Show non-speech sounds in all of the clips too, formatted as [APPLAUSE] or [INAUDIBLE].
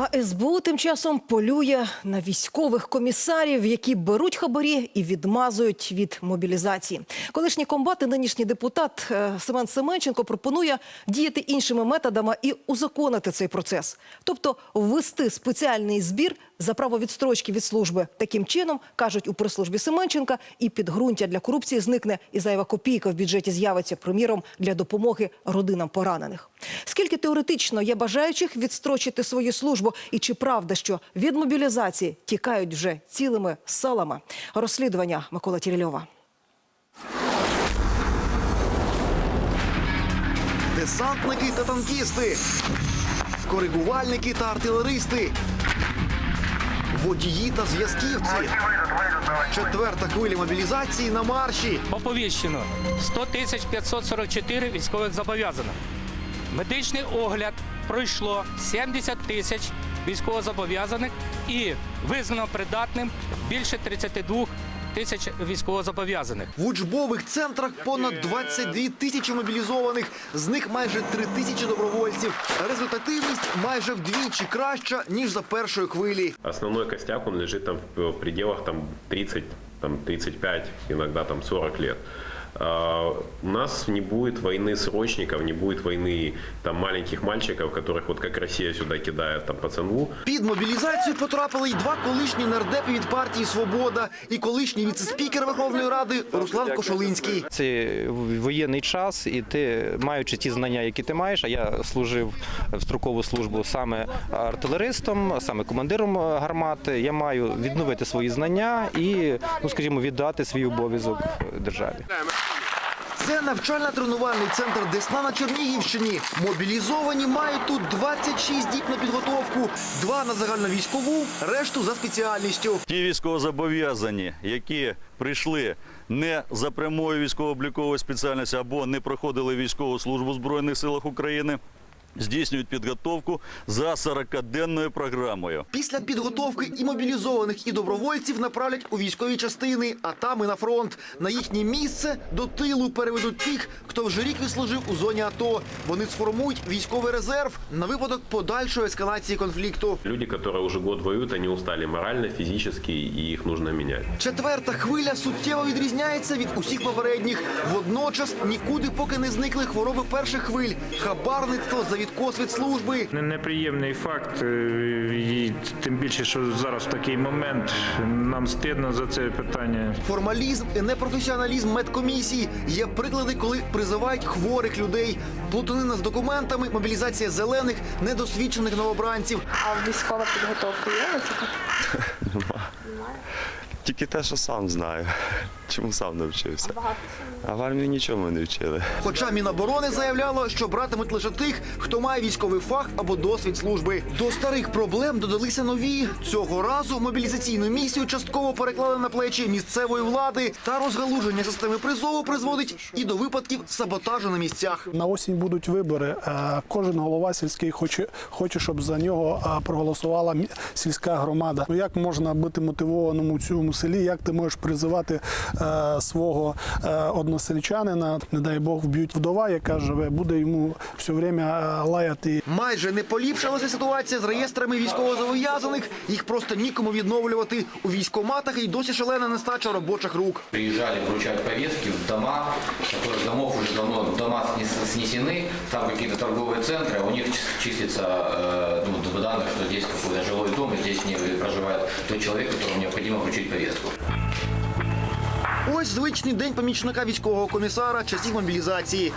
А СБУ тим часом полює на військових комісарів, які беруть хабарі і відмазують від мобілізації. Колишній комбат і нинішній депутат е, Семен Семенченко пропонує діяти іншими методами і узаконити цей процес, тобто ввести спеціальний збір за право відстрочки від служби. Таким чином кажуть у прес-службі Семенченка, і підґрунтя для корупції зникне, і зайва копійка в бюджеті з'явиться приміром для допомоги родинам поранених. Скільки теоретично є бажаючих відстрочити свою службу, і чи правда, що від мобілізації тікають вже цілими селами? Розслідування Микола Тірільова. десантники та танкісти, коригувальники та артилеристи, водії та зв'язківці. Четверта хвиля мобілізації на марші. Оповіщено 100 тисяч 544 військових зобов'язаних. Медичний огляд пройшло 70 тисяч військовозобов'язаних і визнано придатним більше 32 тисяч військовозобов'язаних. В учбових центрах понад 22 тисячі мобілізованих, з них майже 3 тисячі добровольців. Результативність майже вдвічі краща, ніж за першої хвилі. Основной костяк, он лежит там в в пределах там 30, там 35, иногда там 40 лет А, У нас не будет войны срочников, не будет войны там маленьких мальчиков, которых вот как Россия сюда кидает там пацану. Під мобілізацію потрапили й два колишні нардепи від партії Свобода і колишній віцеспікер Верховної Ради Руслан Кошулинський. Це воєнний час, і ти, маючи ті знання, які ти маєш, а я служив в строкову службу саме артилеристом, саме командиром гармати. Я маю відновити свої знання і, ну скажімо, віддати свій обов'язок державі. Це навчально-тренувальний центр Десна на Чернігівщині. Мобілізовані мають тут 26 діб на підготовку, два на загальновійськову, решту за спеціальністю. Ті військовозобов'язані, які прийшли не за прямою військово-обліковою спеціальністю або не проходили військову службу в Збройних силах України, здійснюють підготовку за 40-денною програмою. Після підготовки і мобілізованих, і добровольців направлять у військові частини, а там і на фронт. На їхнє місце до тилу переведуть тих, хто вже рік відслужив у зоні АТО. Вони сформують військовий резерв на випадок подальшої ескалації конфлікту. Люди, которые уже год воюют, они устали морально, физически, и их нужно менять. Четверта хвиля суттєво відрізняється від усіх попередніх. Водночас нікуди поки не зникли хвороби перших хвиль, хабарництво за відкос від служби. Не- Неприємний факт, е, і тим більше, що зараз в такий момент нам стидно за це питання. Формалізм і непрофесіоналізм медкомісії є приклади, коли призивають хворих людей. Плутанина з документами, мобілізація зелених, недосвідчених новобранців. А військова підготовка є? [LAUGHS] Тільки те, що сам знаю. Чому сам навчився. А в армії нічому не вчили. Хоча Міноборони заявляло, що братимуть лише тих, хто має військовий фах або досвід служби. До старих проблем додалися нові. Цього разу мобілізаційну місію частково переклали на плечі місцевої влади. Та розгалуження системи призову призводить і до випадків саботажу на місцях. На осінь будуть вибори. Е, Кожен голова сільський хоче, хоче, щоб за нього е, проголосувала сільська громада. Ну як можна бути мотивованим у цьому селі? Як ти можеш призивати свого е, односельчанина? Не дай Бог вб'ють вдова, яка живе, буде йому все время е, лаяти. Майже не поліпшилася ситуація з реєстрами військовозобов'язаних. Їх просто нікому відновлювати. У військоматах і досі шалена нестача робочих рук. Приезжали вручать повестки в дома, которых домов уже давно дома снес- снесены, там какие-то торговые центры, а у них чис- числится э, ну, данных, что здесь какой-то жилой дом, и здесь не проживает тот человек, которому необходимо вручить повестку. Ось звичний день помічника військового комісара часів мобілізації.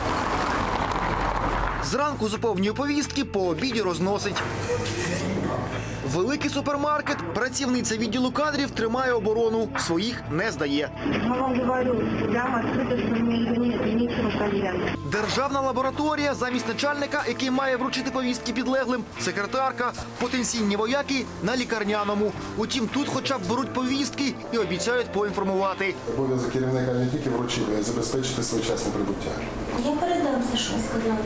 Зранку заповнює повістки, по обіді розносить. Великий супермаркет, працівниця відділу кадрів тримає оборону, своїх не здає. Я вам говорю, прямо. Державна лабораторія замість начальника, який має вручити повістки підлеглим, секретарка, потенційні вояки на лікарняному. Утім, тут хоча б беруть повістки і обіцяють поінформувати. Обов'язок керівника не тільки вручити, а й забезпечити своєчасне прибуття. Я передам що сказала.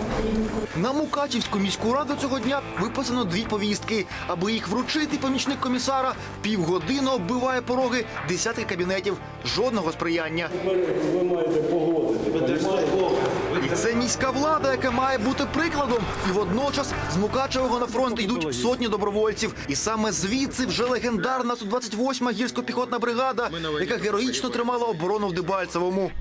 На Мукачівську міську раду цього дня виписано дві повістки. Аби їх вручити, помічник комісара півгодини оббиває пороги десятки кабінетів. Жодного сприяння. Ви маєте погодити. І це міська влада, яка має бути прикладом. І водночас з Мукачевого на фронт йдуть сотні добровольців. І саме звідси вже легендарна 128-ма гірсько-піхотна бригада, яка героїчно тримала оборону в Дебальцевому.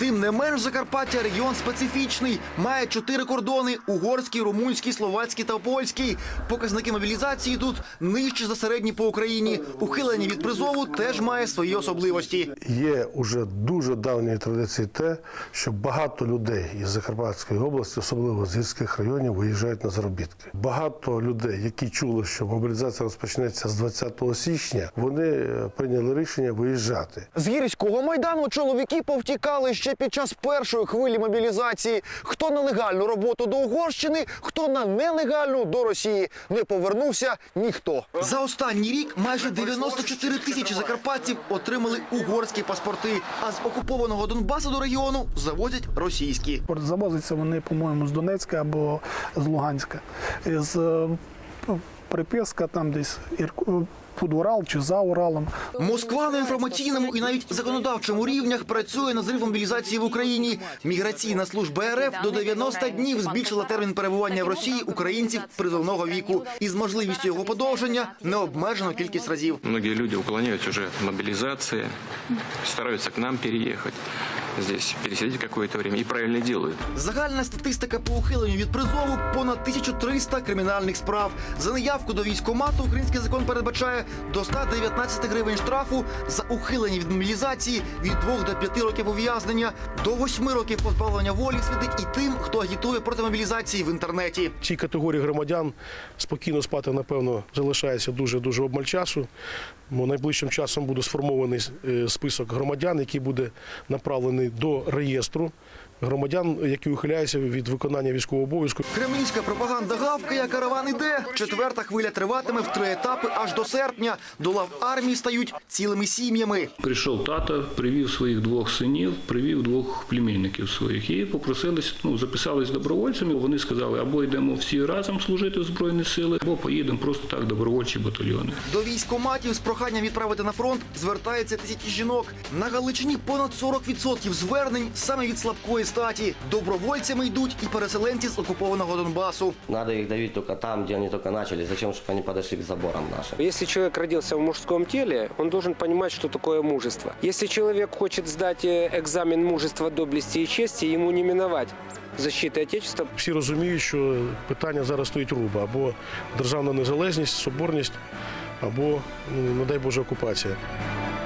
Тим не менш, Закарпаття регіон специфічний. Має чотири кордони: угорський, румунський, словацький та польський. Показники мобілізації тут нижче за середні по Україні. Ухилення від призову теж має свої особливості. Є уже дуже давні традиції те, що багато людей із Закарпатської області, особливо з гірських районів, виїжджають на заробітки. Багато людей, які чули, що мобілізація розпочнеться з 20 січня, вони е, прийняли рішення виїжджати. З гірського майдану чоловіки повтікали ще під час першої хвилі мобілізації. Хто на легальну роботу до Угорщини, хто на нелегальну до Росії. Не повернувся ніхто. За останній рік майже 94 тисячі закарпатців отримали угорські паспорти. А з окупованого Донбасу до регіону завозять російські. Завозяться вони, по-моєму, з Донецька або з Луганська. З е, приписка там десь Ірку- під Урал чи за Уралом. Москва на інформаційному і навіть законодавчому рівнях працює на зрив мобілізації в Україні. Міграційна служба РФ до 90 днів збільшила термін перебування в Росії українців призовного віку із можливістю його подовження необмежену кількість разів. Многие люди уклоняются уже от мобилизации, стараются к нам переехать, здесь пересидеть какое-то время и правильно делают. Загальна статистика по ухиленню від призову понад 1300 кримінальних справ. За неявку до військкомату український закон передбачає до 119 гривень штрафу за ухилення від мобілізації від 2 до 5 років ув'язнення, до 8 років позбавлення волі світить і тим, хто агітує проти мобілізації в інтернеті. Цій категорії громадян спокійно спати, напевно, залишається дуже дуже обмаль часу. Бо найближчим часом буде сформований е, список громадян, який буде направлений до реєстру громадян, які ухиляються від виконання військового обов'язку. Кремлівська пропаганда гавкає, караван іде. Четверта хвиля триватиме в три етапи аж до серпня. До лав армії стають цілими сім'ями. Прийшов тато, привів своїх двох синів, привів двох племінників своїх і попросились, ну, записались добровольцями. Вони сказали, або йдемо всі разом служити в Збройні сили, або поїдемо просто так добровольчі батальйони. До військкоматів з проханням відправити на фронт звертаються тисячі жінок. На Галичині понад 40% звернень саме від слабкої статі. Добровольцями йдуть і переселенці з окупованого Донбасу. Надо их давить только там, где они только начали. Зачем, чтобы они подошли к заборам нашим? Если человек родился в мужском теле, он должен понимать, что такое мужество. Если человек хочет сдать э, экзамен мужества, доблести и чести, ему не миновать защиты Отечества. Всі розуміють, що питання зараз стоїть руба або державна незалежність, соборність, або, ну, не дай Боже, окупація.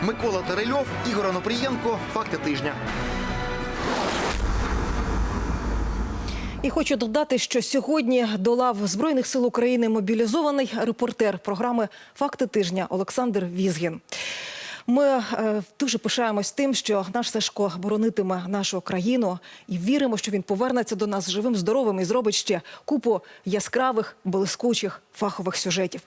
Микола Тарельов, Ігор Анопрієнко. Факти тижня. І хочу додати, що сьогодні до лав Збройних сил України мобілізований репортер програми Факти тижня Олександр Візгін. Ми е, дуже пишаємось тим, що наш Сашко боронитиме нашу країну і віримо, що він повернеться до нас живим, здоровим і зробить ще купу яскравих, блискучих фахових сюжетів.